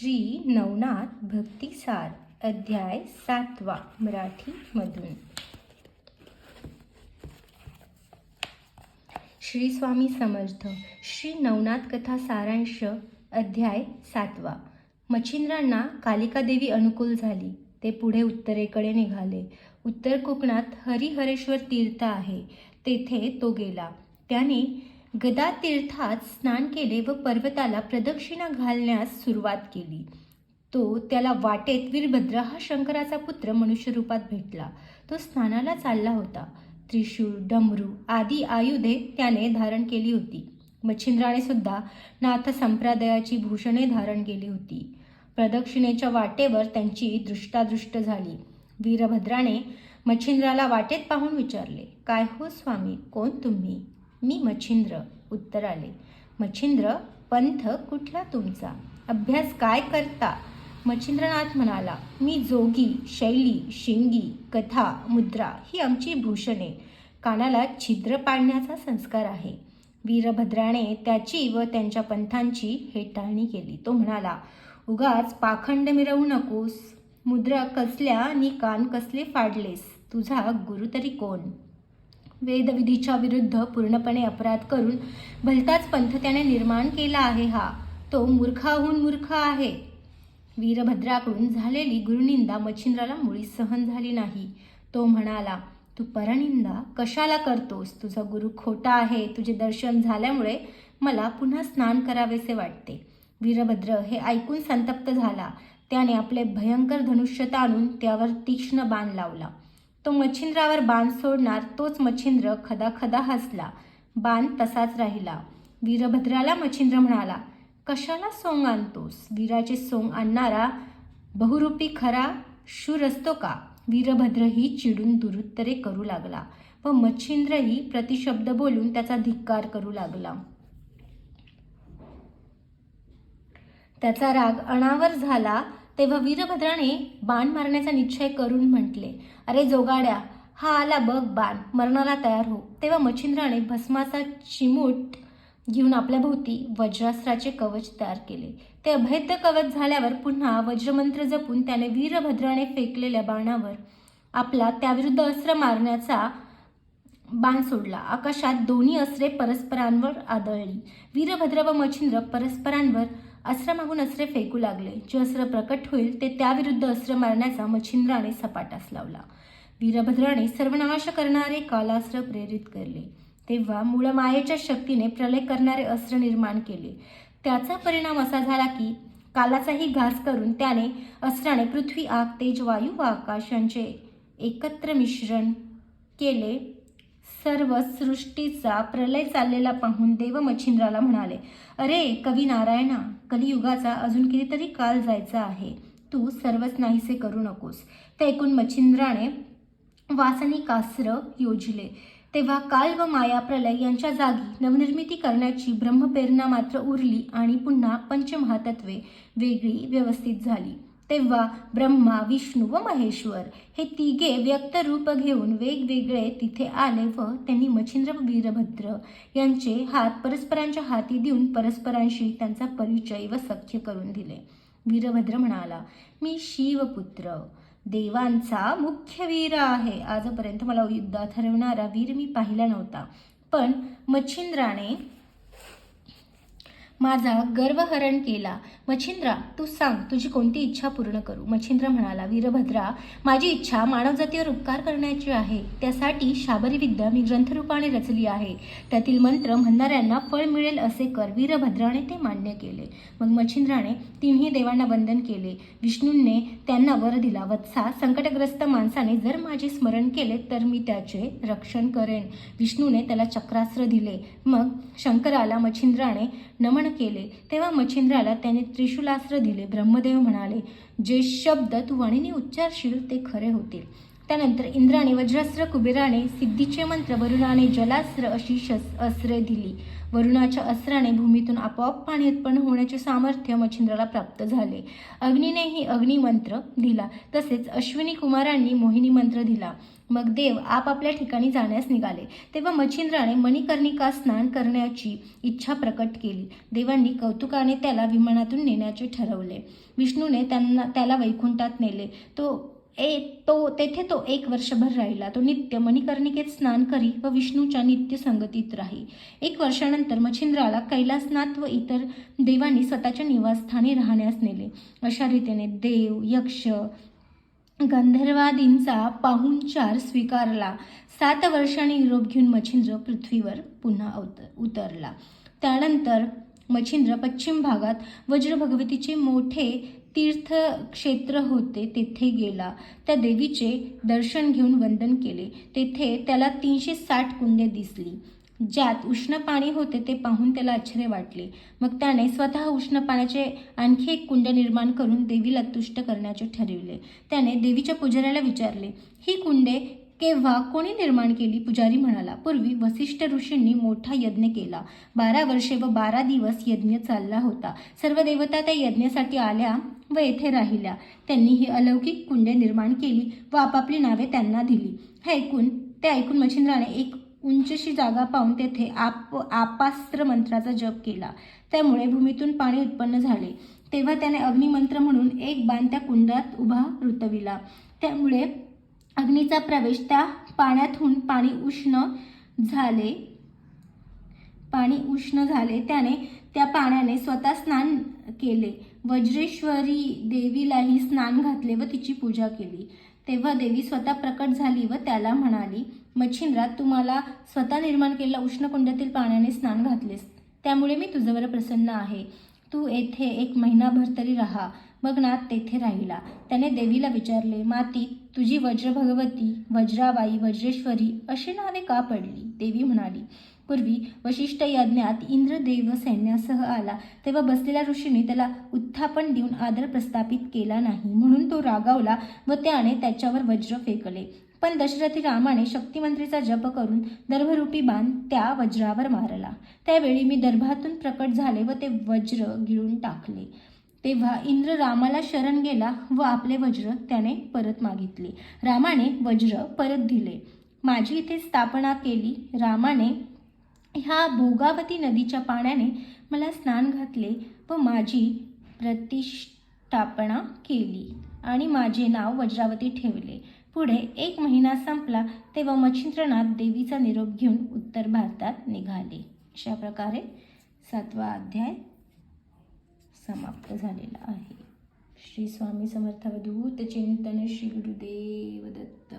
श्री नवनाथ भक्तिसार अध्याय सातवा मराठीमधून श्री स्वामी समर्थ श्री नवनाथ कथा सारांश अध्याय सातवा. मच्छिंद्रांना कालिकादेवी अनुकूल झाली. ते पुढे उत्तरेकडे निघाले. उत्तर कोकणात हरिहरेश्वर तीर्थ आहे. तेथे तो गेला. त्याने गदा तीर्थात स्नान केले व पर्वताला प्रदक्षिणा घालण्यास सुरुवात केली. तो त्याला वाटेत वीरभद्र हा शंकराचा पुत्र मनुष्यरूपात भेटला. तो स्नानाला चालला होता. त्रिशूळ डमरू आदी आयुधे त्याने धारण केली होती. मच्छिंद्राने सुद्धा नाथ संप्रदायाची भूषणे धारण केली होती. प्रदक्षिणेच्या वाटेवर त्यांची दृष्टादृष्ट झाली. वीरभद्राने मच्छिंद्राला वाटेत पाहून विचारले काय हो स्वामी? कोण तुम्ही? मी मच्छिंद्र उत्तर आले. मच्छिंद्र पंथ कुठला तुमचा? अभ्यास काय करता? मच्छिंद्रनाथ म्हणाला मी जोगी शैली शिंगी कथा मुद्रा ही आमची भूषणे. कानाला छिद्र पाडण्याचा संस्कार आहे. वीरभद्राने त्याची व त्यांच्या पंथांची हेटाळणी केली. तो म्हणाला उगाच पाखंड मिरवू नकोस. मुद्रा कसल्या आणि कान कसले फाडलेस. तुझा गुरु तरी कोण? वेदविधीच्या विरुद्ध पूर्णपणे अपराध करून भलताच पंथ त्याने निर्माण केला आहे हा. तो मूर्खाहून मूर्ख आहे. वीरभद्राकडून झालेली गुरुनिंदा मच्छिंद्राला मुळी सहन झाली नाही. तो म्हणाला तू परनिंदा कशाला करतोस? तुझा गुरु खोटा आहे. तुझे दर्शन झाल्यामुळे मला पुन्हा स्नान करावेसे वाटते. वीरभद्र हे ऐकून संतप्त झाला. त्याने आपले भयंकर धनुष्य ताणून त्यावर तीक्ष्ण बाण लावला. तो मच्छिंद्रावर बाण सोडणार तोच मच्छिंद्र खदाखदा हसला. बाण तसाच राहिला. वीरभद्राला मच्छिंद्र म्हणाला कशाला सोंग आणतोस? वीराचे सोंग आणणारा बहुरूपी खरा शूर असतो का? वीरभद्रही चिडून दुरुत्तरे करू लागला व मच्छिंद्रही प्रतिशब्द बोलून त्याचा धिक्कार करू लागला. त्याचा राग अणावर झाला तेव्हा वीरभद्राने बाण मारण्याचा निश्चय करून म्हटले अरे जोगाड्या हा आला बघ बाण मरणाला तयार हो. तेव्हा मच्छिंद्राने भस्माचा चिमूट घेऊन आपल्या भोवती वज्रास्त्राचे कवच तयार केले. ते अभेद्य कवच झाल्यावर पुन्हा वज्रमंत्र जपून त्याने वीरभद्राने फेकलेल्या बाणावर आपला त्याविरुद्ध अस्त्र मारण्याचा बाण सोडला. आकाशात दोन्ही अस्त्रे परस्परांवर आदळली. वीरभद्र व मच्छिंद्र परस्परांवर अस्त्र मागून अस्त्रे फेकू लागले. जे अस्त्र प्रकट होईल ते त्याविरुद्ध अस्त्र मारण्याचा मच्छिंद्राने सपाटास लावला. वीरभद्राने सर्वनाश करणारे कालास्त्र प्रेरित केले तेव्हा मूळ मायेच्या शक्तीने प्रलय करणारे अस्त्र निर्माण केले. त्याचा परिणाम असा झाला की कालाचाही घास करून त्याने अस्त्राने पृथ्वी आग तेज वायू व आकाश यांचे एकत्र मिश्रण केले. सर्व सृष्टीचा प्रलय चाललेला पाहून देव मच्छिंद्राला म्हणाले अरे कवी नारायणा कलियुगाचा अजून कितीतरी काल जायचा आहे. तू सर्वच नाहीसे करू नकोस. ते ऐकून मच्छिंद्राने वासनी कास्र योजले. तेव्हा काल व माया प्रलय यांच्या जागी नवनिर्मिती करण्याची ब्रह्मप्रेरणा मात्र उरली आणि पुन्हा पंचमहातत्वे वेगळी व्यवस्थित झाली. तेव्हा ब्रह्मा विष्णू व महेश्वर हे तिघे व्यक्त रूप घेऊन वेगवेगळे तिथे आले व त्यांनी मच्छिंद्र व वीरभद्र यांचे हात परस्परांच्या हाती देऊन परस्परांशी त्यांचा परिचय व सख्य करून दिले. वीरभद्र म्हणाला मी शिवपुत्र. देवांचा मुख्य वीर आहे. आजपर्यंत मला युद्धात हरवणारा वीर मी पाहिला नव्हता. पण मच्छिंद्राने माझा गर्वहरण केला. मच्छिंद्रा तू सांग तुझी कोणती इच्छा पूर्ण करू? मच्छिंद्र म्हणाला वीरभद्रा माझी इच्छा मानवजातीवर उपकार करण्याची आहे. त्यासाठी शाबरी विद्या मी ग्रंथरूपाने रचली आहे. त्यातील मंत्र म्हणणाऱ्यांना फळ मिळेल असे कर. वीरभद्राने ते मान्य केले. मग मच्छिंद्राने तिन्ही देवांना वंदन केले. विष्णूंने त्यांना वर दिला. वत्सा संकटग्रस्त माणसाने जर माझे स्मरण केले तर मी त्याचे रक्षण करेन. विष्णूने त्याला चक्रास्त्र दिले. मग शंकराला मच्छिंद्राने नमन केले तेव्हा मच्छिंद्राला त्याने त्रिशूलास्त्र दिले. ब्रह्मदेव म्हणाले जे शब्द तू वणीने उच्चारशील ते खरे होतील. त्यानंतर इंद्राने वज्रास्त्र कुबेराने सिद्धीचे मंत्र वरुणाने जलास्त्र अशी शस अस्त्रे दिली. वरुणाच्या अस्त्राने भूमीतून आपोआप पाणी उत्पन्न होण्याचे सामर्थ्य मच्छिंद्राला प्राप्त झाले. अग्नीनेही अग्निमंत्र दिला. तसेच अश्विनी कुमारांनी मोहिनी मंत्र दिला. मग देव आपापल्या ठिकाणी जाण्यास निघाले. तेव्हा मच्छिंद्राने मणिकर्णिका स्नान करण्याची इच्छा प्रकट केली. देवांनी कौतुकाने त्याला विमानातून नेण्याचे ठरवले. विष्णूने त्यांना त्याला वैकुंठात नेले. तो ए तो तेथे तो एक वर्षभर राहिला. तो नित्य मणिकर्णिकेत स्नान करी व विष्णूच्या नित्य संगतीत राही. एक वर्षानंतर मच्छिंद्राला कैलासनाथ व इतर देवांनी स्वतःच्या निवासस्थानी राहण्यास नेले. अशा रीतीने देव यक्ष गंधर्वादींचा पाहुणचार स्वीकारला. सात वर्षांनी निरोप घेऊन मच्छिंद्र पृथ्वीवर पुन्हा अवत उतरला. त्यानंतर मच्छिंद्र पश्चिम भागात वज्र भगवतीचे मोठे तीर्थक्षेत्र होते तेथे गेला. त्या देवीचे दर्शन घेऊन वंदन केले. तेथे त्याला तीनशे साठ कुंडे दिसली. ज्यात उष्ण पाणी होते ते पाहून त्याला आश्चर्य वाटले. मग त्याने स्वतः उष्ण पाण्याचे आणखी एक कुंड निर्माण करून देवीला तुष्ट करण्याचे ठरविले. त्याने देवीच्या पुजाऱ्याला विचारले ही कुंडे केव्हा कोणी निर्माण केली? पुजारी म्हणाला. पूर्वी वसिष्ठ ऋषींनी मोठा यज्ञ केला. बारा वर्षे व बारा दिवस यज्ञ चालला होता. सर्व देवता त्या यज्ञासाठी आल्या व येथे राहिल्या. त्यांनी ही अलौकिक कुंडे निर्माण केली व आपापली नावे त्यांना दिली. हे ऐकून ते ऐकून मच्छिंद्राने एक उंचशी जागा पाहून तेथे आप आपास्त्र मंत्राचा जप केला. त्यामुळे भूमीतून पाणी उत्पन्न झाले. तेव्हा त्याने अग्निमंत्र म्हणून एक बाण त्या कुंडात उभा रुतविला. त्यामुळे अग्नीचा प्रवेश त्या पाण्यातून पाणी उष्ण झाले. पाणी उष्ण झाले. त्याने त्या पाण्याने स्वतः स्नान केले. वज्रेश्वरी देवीलाही स्नान घातले व तिची पूजा केली. तेव्हा देवी स्वतः प्रकट झाली व त्याला म्हणाली मच्छिंद्रा तुम्हाला स्वतः निर्माण केलेल्या उष्णकुंडातील पाण्याने स्नान घातलेस. त्यामुळे मी तुझ्यावर प्रसन्न आहे. तू येथे एक महिनाभर तरी राहा. मग नाथ तेथे राहिला. त्याने देवीला विचारले माती तुझी वज्र भगवती वज्राबाई वज्रेश्वरी अशी नावे का पडली? देवी म्हणाली पूर्वी वशिष्ठ यज्ञात इंद्रदेव सैन्यासह आला. तेव्हा बसलेल्या ऋषीने त्याला उत्थापन देऊन आदर प्रस्थापित केला नाही. म्हणून तो रागावला व त्याने त्याच्यावर वज्र फेकले. पण दशरथी रामाने शक्तिमंत्रीचा जप करून दर्भरूपी बाण त्या वज्रावर मारला. त्यावेळी मी दर्भातून प्रकट झाले व ते वज्र गिळून टाकले. तेव्हा इंद्र रामाला शरण गेला व आपले वज्र त्याने परत मागितले. रामाने वज्र परत दिले. माझी इथे स्थापना केली. रामाने ह्या भोगावती नदीच्या पाण्याने मला स्नान घातले व माझी प्रतिष्ठापना केली आणि माझे नाव वज्रावती ठेवले. पुढे एक महिना संपला तेव्हा मच्छिंद्रनाथ देवीचा निरोप घेऊन उत्तर भारतात निघाले. अशा प्रकारे सातवा अध्याय समाप्त झालेला आहे. श्री स्वामी समर्थ अवधूत चिंतन श्री गुरुदेव दत्त.